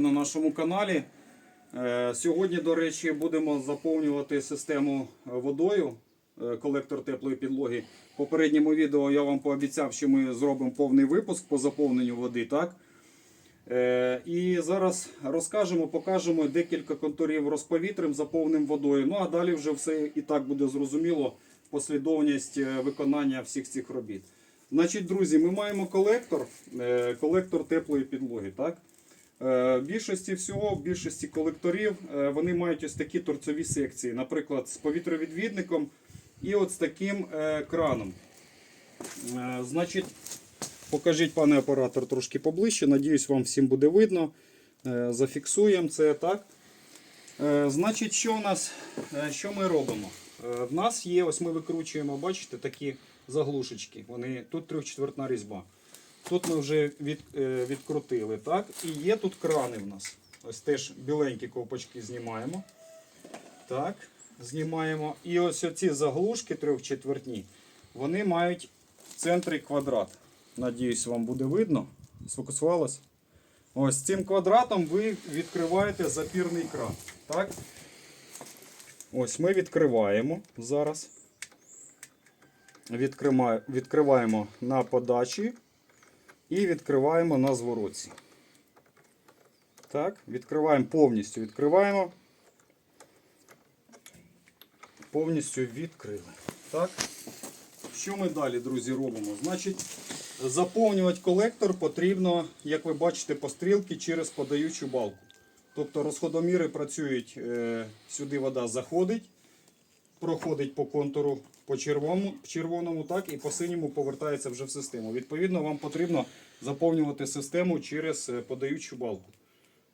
на нашому каналі. Е, Сьогодні, до речі, будемо заповнювати систему е, водою, е, колектор теплої підлоги. В попередньому відео я вам пообіцяв, що ми зробимо повний випуск по заповненню води. так? І зараз розкажемо, покажемо декілька контурів розповітрим, заповним водою. Ну а далі вже все і так буде зрозуміло послідовність виконання всіх цих робіт. Значить, друзі, ми маємо колектор, колектор теплої підлоги. так? Е, більшості всього, в більшості колекторів е, вони мають ось такі торцові секції, наприклад, з повітровідвідником і от з таким е, краном. Значить, покажіть, пане оператор, трошки поближче. Надіюсь, вам всім буде видно. Зафіксуємо це так. Значить, що у нас, що ми робимо? В нас є, ось ми викручуємо, бачите, такі заглушечки. Вони, тут трьохчетвертна різьба. Тут ми вже від, е, відкрутили, так? І є тут крани в нас. Ось теж біленькі ковпачки знімаємо. Так, знімаємо. І ось оці заглушки трьохчетвертні, вони мають в центрі квадрат. Надіюсь, вам буде видно. Сфокусувалось? Ось цим квадратом ви відкриваєте запірний кран. Так? Ось ми відкриваємо зараз. Відкриваємо на подачі і відкриваємо на звороті. Так, відкриваємо повністю. Відкриваємо. Повністю відкрили. Так. Що ми далі, друзі, робимо? Значить, заповнювати колектор потрібно, як ви бачите, по стрілці через подаючу балку. Тобто розходоміри працюють, е, сюди вода заходить, проходить по контуру по червоному, червоному, так, і по синьому повертається вже в систему. Відповідно, вам потрібно заповнювати систему через е, подаючу балку.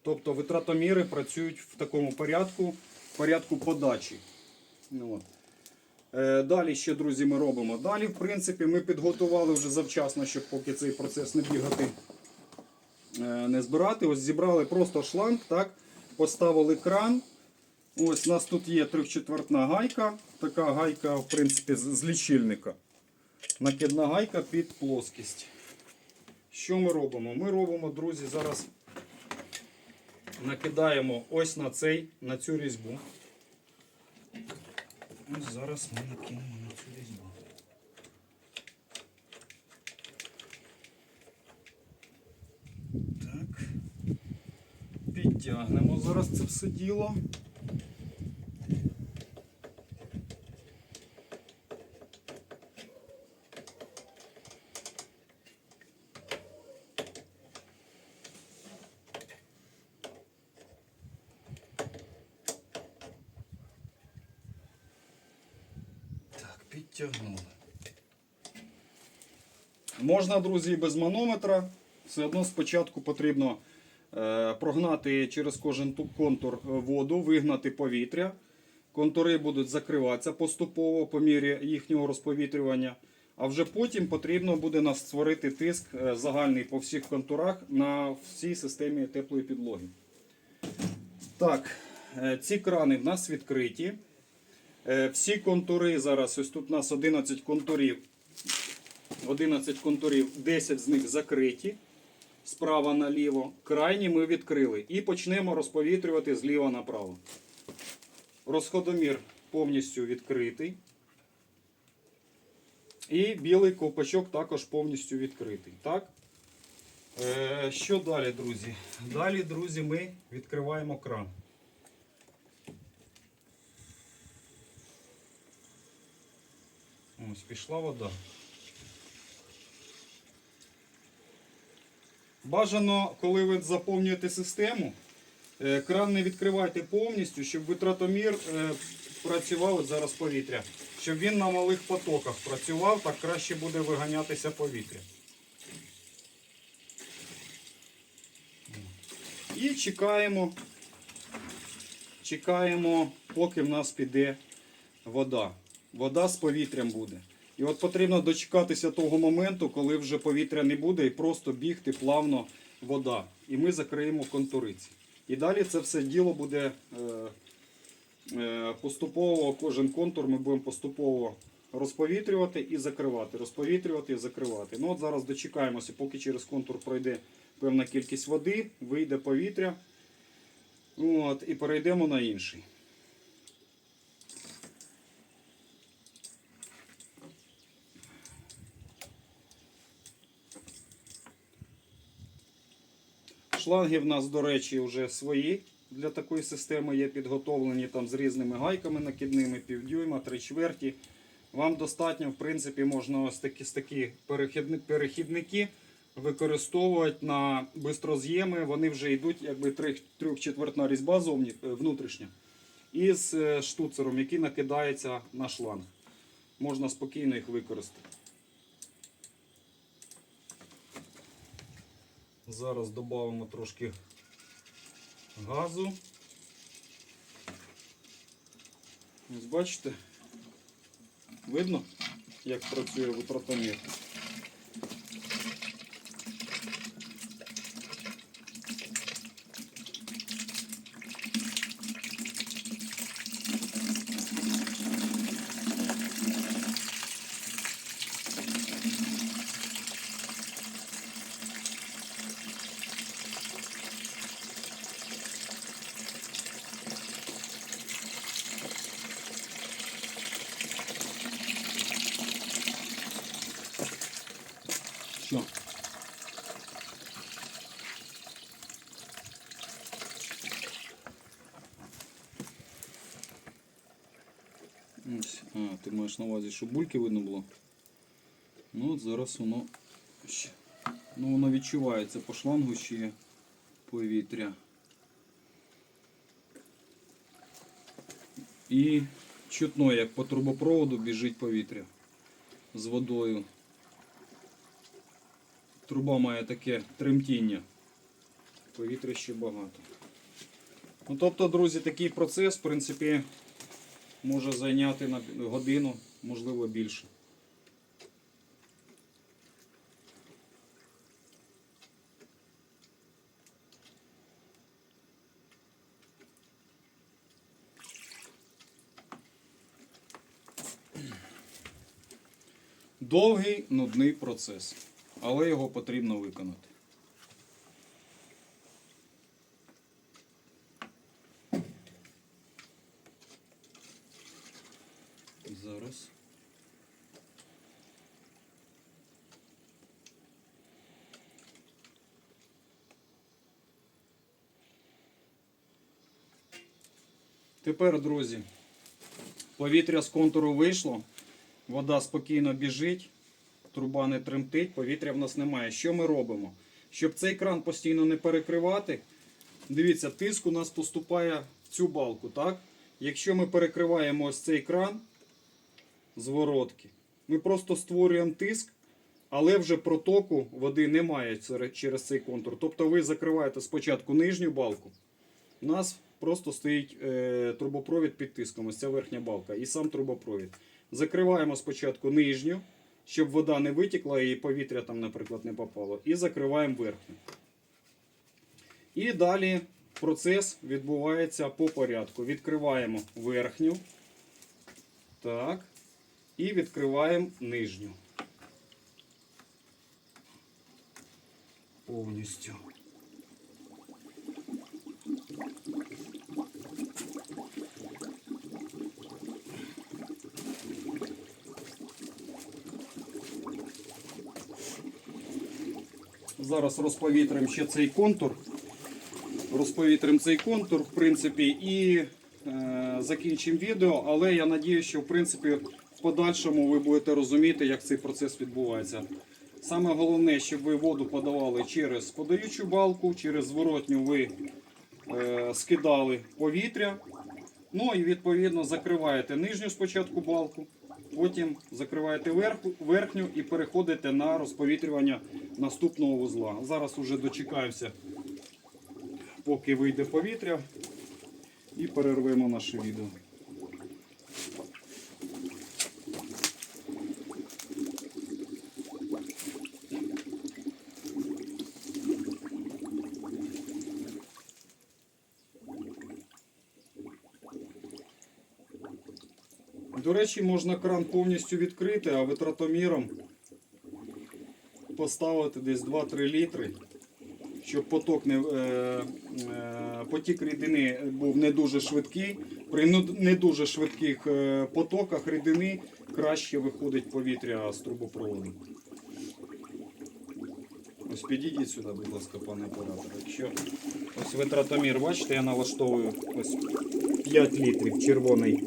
Тобто витратоміри працюють в такому порядку, в порядку подачі. Ну, от. Е, Далі що, друзі, ми робимо? Далі, в принципі, ми підготували вже завчасно, щоб поки цей процес не бігати, е, не збирати. Ось зібрали просто шланг, так, поставили кран. Ось у нас тут є трьохчетвертна гайка. Така гайка, в принципі, з лічильника. Накидна гайка під плоскість. Що ми робимо? Ми робимо, друзі, зараз накидаємо ось на цей, на цю різьбу. Ось зараз ми накинемо на цю різьбу. Так. Підтягнемо зараз це все діло. Так, підтягнули. Можна, друзі, без манометра. Все одно спочатку потрібно е, прогнати через кожен контур е, воду, вигнати повітря. Контури будуть закриватися поступово по мірі їхнього розповітрювання. А вже потім потрібно буде створити тиск е, загальний по всіх контурах на всій системі теплої підлоги. Так, ці крани в нас відкриті. Всі контури зараз, ось тут у нас 11 контурів. 11 контурів, 10 з них закриті справа наліво. Крайні ми відкрили. І почнемо розповітрювати зліва направо. Розходомір повністю відкритий. І білий ковпачок також повністю відкритий. Так? Е, що далі, друзі? Далі, друзі, ми відкриваємо кран. Ось пішла вода. Бажано, коли ви заповнюєте систему, е, кран не відкривайте повністю, щоб витратомір е, працював зараз повітря. Щоб він на малих потоках працював, так краще буде виганятися повітря. І чекаємо, чекаємо, поки в нас піде вода. Вода з повітрям буде. І от потрібно дочекатися того моменту, коли вже повітря не буде, і просто бігти плавно вода. І ми закриємо контуриці. І далі це все діло буде е, е, поступово, кожен контур ми будемо поступово розповітрювати і закривати. Розповітрювати і закривати. Ну от зараз дочекаємося, поки через контур пройде певна кількість води, вийде повітря. От, і перейдемо на інший. Шланги в нас, до речі, вже свої для такої системи є підготовлені там з різними гайками накидними, півдюйма, три чверті. Вам достатньо, в принципі, можна ось такі, такі перехідни- перехідники використовувати на бистроз'єми. Вони вже йдуть якби трьох- трьохчетвертна різьба зовні, е, внутрішня. І з е, штуцером, який накидається на шланг. Можна спокійно їх використати. Зараз додамо трошки газу. Ось бачите? Видно, як працює витратомір? Що? Ось. А, ти маєш на увазі, щоб бульки видно було? Ну от зараз воно. Ну воно відчувається по шлангу ще повітря. І чутно, як по трубопроводу біжить повітря з водою. Труба має таке тремтіння. Повітря ще багато. Ну, тобто, друзі, такий процес, в принципі, може зайняти на годину, можливо, більше. Довгий, нудний процес, але його потрібно виконати. Зараз. Тепер, друзі, повітря з контуру вийшло, вода спокійно біжить, труба не тремтить, повітря в нас немає. Що ми робимо? Щоб цей кран постійно не перекривати, дивіться, тиск у нас поступає в цю балку, так? Якщо ми перекриваємо ось цей кран, зворотки. Ми просто створюємо тиск, але вже протоку води немає через цей контур. Тобто ви закриваєте спочатку нижню балку. У нас просто стоїть е, трубопровід під тиском, ось ця верхня балка і сам трубопровід. Закриваємо спочатку нижню, щоб вода не витікла і повітря там, наприклад, не попало. І закриваємо верхню. І далі процес відбувається по порядку. Відкриваємо верхню. Так. І відкриваємо нижню. Повністю. Зараз розповітримо ще цей контур. Розповітримо цей контур, в принципі, і е, закінчимо відео, але я надію, що в принципі в подальшому ви будете розуміти, як цей процес відбувається. Саме головне, щоб ви воду подавали через подаючу балку, через зворотню ви е, скидали повітря. Ну і відповідно закриваєте нижню спочатку балку, потім закриваєте верхню і переходите на розповітрювання наступного вузла. Зараз уже дочекаюся, поки вийде повітря, і перервемо наше відео. До речі, можна кран повністю відкрити, а витратоміром поставити десь 2-3 літри щоб поток не, е, е, потік рідини був не дуже швидкий. При ну- не дуже швидких е, потоках рідини краще виходить повітря з трубопроводу. Ось підійдіть сюди, будь ласка, пане оператор. Якщо ось витратомір, бачите, я налаштовую ось 5 літрів червоний,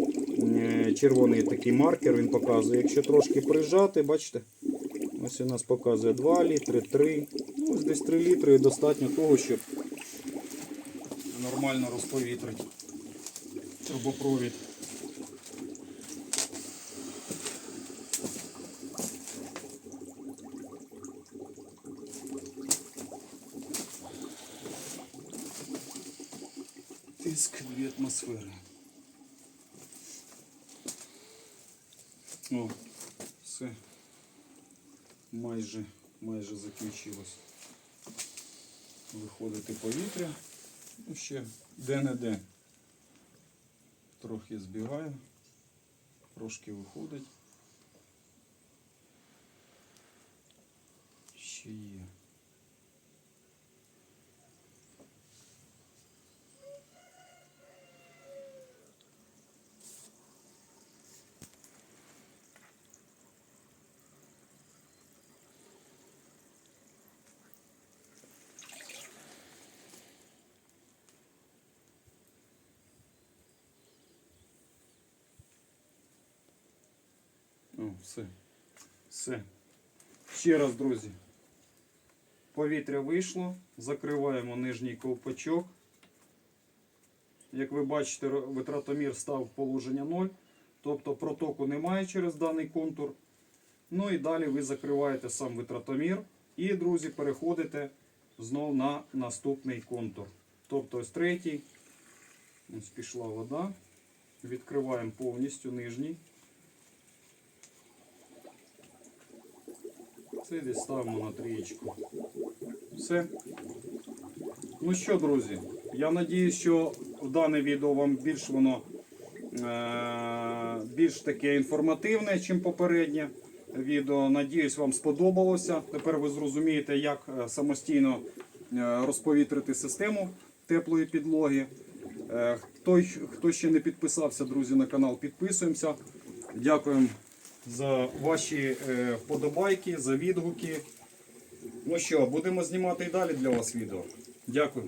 червоний такий маркер він показує. Якщо трошки прижати, бачите, ось у нас показує 2 літри, 3. Ну, ось десь 3 літри достатньо того, щоб нормально розповітрити трубопровід. Тиск 2 атмосфери. О, все. Майже, майже закінчилось. Виходити повітря. Ну, ще де-не-де. Трохи збігаю, трошки виходить. Ще є. О, все. Все. Ще раз, друзі. Повітря вийшло. Закриваємо нижній ковпачок. Як ви бачите, витратомір став в положення 0. Тобто протоку немає через даний контур. Ну і далі ви закриваєте сам витратомір. І, друзі, переходите знову на наступний контур. Тобто ось третій. Ось пішла вода. Відкриваємо повністю нижній. Десь ставимо на трієчку. Все. Ну що, друзі, я надіюсь, що дане відео вам більш воно е- більш таке інформативне, ніж попереднє відео. Надіюсь, вам сподобалося. Тепер ви зрозумієте, як е, самостійно е, розповітрити систему теплої підлоги. Хто, хто ще не підписався, друзі, на канал, підписуємося. Дякуємо за ваші е, вподобайки, за відгуки. Ну що, будемо знімати і далі для вас відео. Дякую.